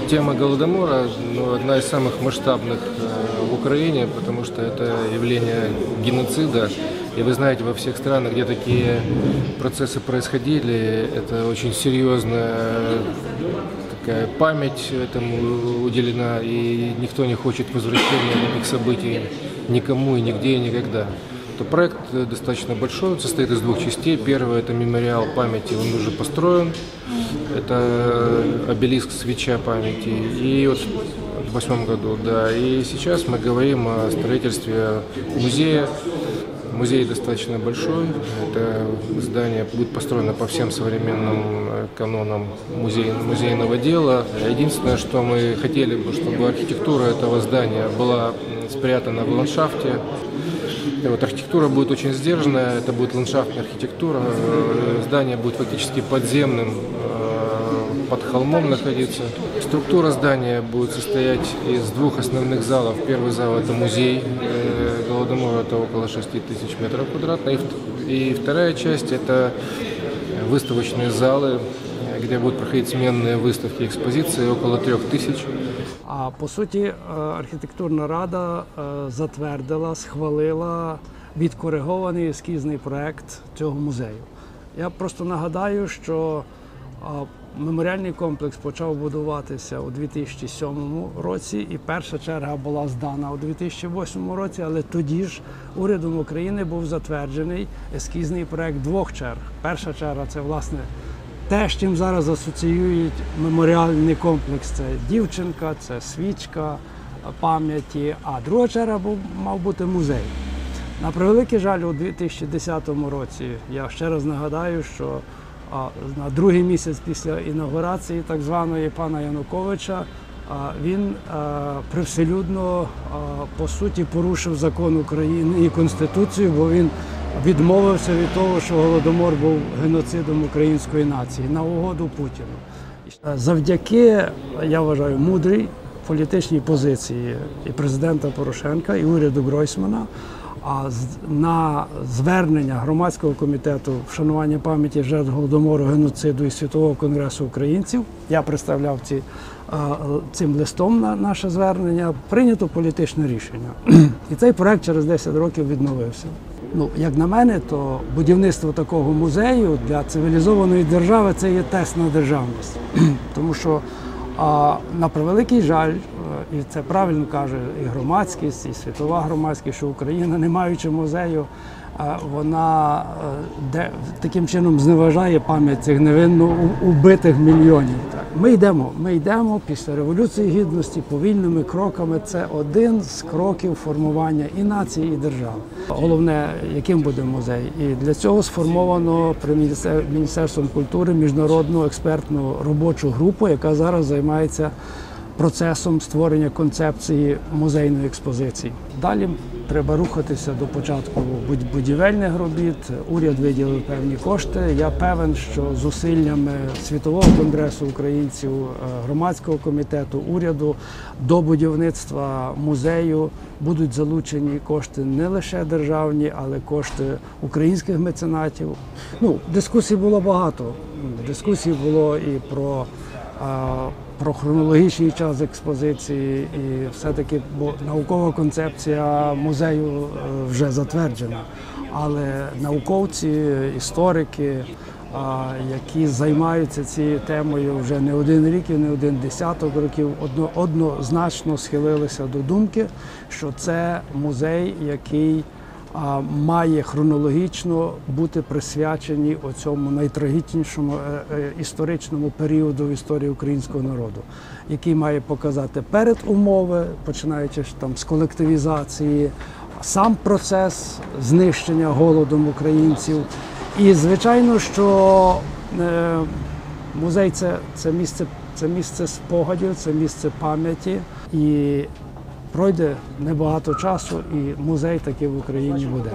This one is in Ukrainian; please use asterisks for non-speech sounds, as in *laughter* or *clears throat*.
тема Голодомора ну, одна из самых масштабных э, в Украине, потому что это явление геноцида. И вы знаете, во всех странах, где такие процессы происходили, это очень серьезная такая память этому уделена, и никто не хочет возвращения таких событий никому и нигде и никогда. То проект э, достаточно большой, он состоит из двух частей. Первый это мемориал памяти, он уже построен. Это э, обелиск свеча памяти. И вот в восьмом году, да. И сейчас мы говорим о строительстве музея. Музей достаточно большой. Это здание будет построено по всем современным э, канонам музей, музейного дела. Единственное, что мы хотели бы, чтобы архитектура этого здания была спрятана в ландшафте. И вот архитектура будет очень сдержанная, это будет ландшафтная архитектура. Э, Здание будет фактически подземным, под холмом находиться. Структура здания будет состоять из двух основных залов. Первый зал это музей э, Голодомора, это около 6 тысяч метров квадратных. И вт- И вторая часть это выставочные залы, э, где будут проходить сменные выставки, экспозиции, около трех тысяч. А по суті, е, архітектурна рада е, затвердила, схвалила відкоригований ескізний проект цього музею. Я просто нагадаю, що а, меморіальний комплекс почав будуватися у 2007 році, і перша черга була здана у 2008 році, але тоді ж урядом України був затверджений ескізний проект двох черг. Перша черга це власне те, з чим зараз асоціюють меморіальний комплекс, це дівчинка, це свічка пам'яті. А друга черга був мав бути музей. На превеликий жаль, у 2010 році я ще раз нагадаю, що а, на другий місяць після інаугурації так званої пана Януковича він привселюдно по суті порушив закон України і конституцію, бо він відмовився від того, що голодомор був геноцидом української нації на угоду Путіну. Завдяки, я вважаю, мудрій політичній позиції і президента Порошенка, і уряду Гройсмана. А на звернення громадського комітету вшанування пам'яті жертв голодомору, геноциду і світового конгресу українців, я представляв ці, цим листом на наше звернення, прийнято політичне рішення. *clears throat* І цей проект через 10 років відновився. Ну, як на мене, то будівництво такого музею для цивілізованої держави це є тест на державність. *clears throat* Тому що а, на превеликий жаль, е, і це правильно каже і громадськість, і світова громадськість, що Україна, не маючи музею, е, вона е, таким чином зневажає пам'ять цих невинно убитих мільйонів. Ми йдемо, ми йдемо після Революції Гідності повільними кроками. Це один з кроків формування і нації, і держави. Головне, яким буде музей. І для цього сформовано при Міністерством культури міжнародну експертну робочу групу, яка зараз займається процесом створення концепції музейної експозиції. Далі треба рухатися до початку будівельних робіт. Уряд виділив певні кошти. Я певен, що зусиллями світового конгресу українців, е, громадського комітету, уряду до будівництва музею будуть залучені кошти не лише державні, але кошти українських меценатів. Ну, дискусій було багато. Дискусій було і про а, про хронологічний час експозиції, і все-таки наукова концепція музею е, вже затверджена. Але науковці, історики, які займаються цією темою вже не один рік і не один десяток років, одно, однозначно схилилися до думки, що це музей, який має хронологічно бути присвячені оцьому найтрагічнішому е, е, історичному періоду в історії українського народу, який має показати передумови, починаючи там з колективізації, сам процес знищення голодом українців. І звичайно, що е, музей це, це місце, це місце спогадів, це місце пам'яті. І Пройде небагато часу, і музей таки в Україні буде.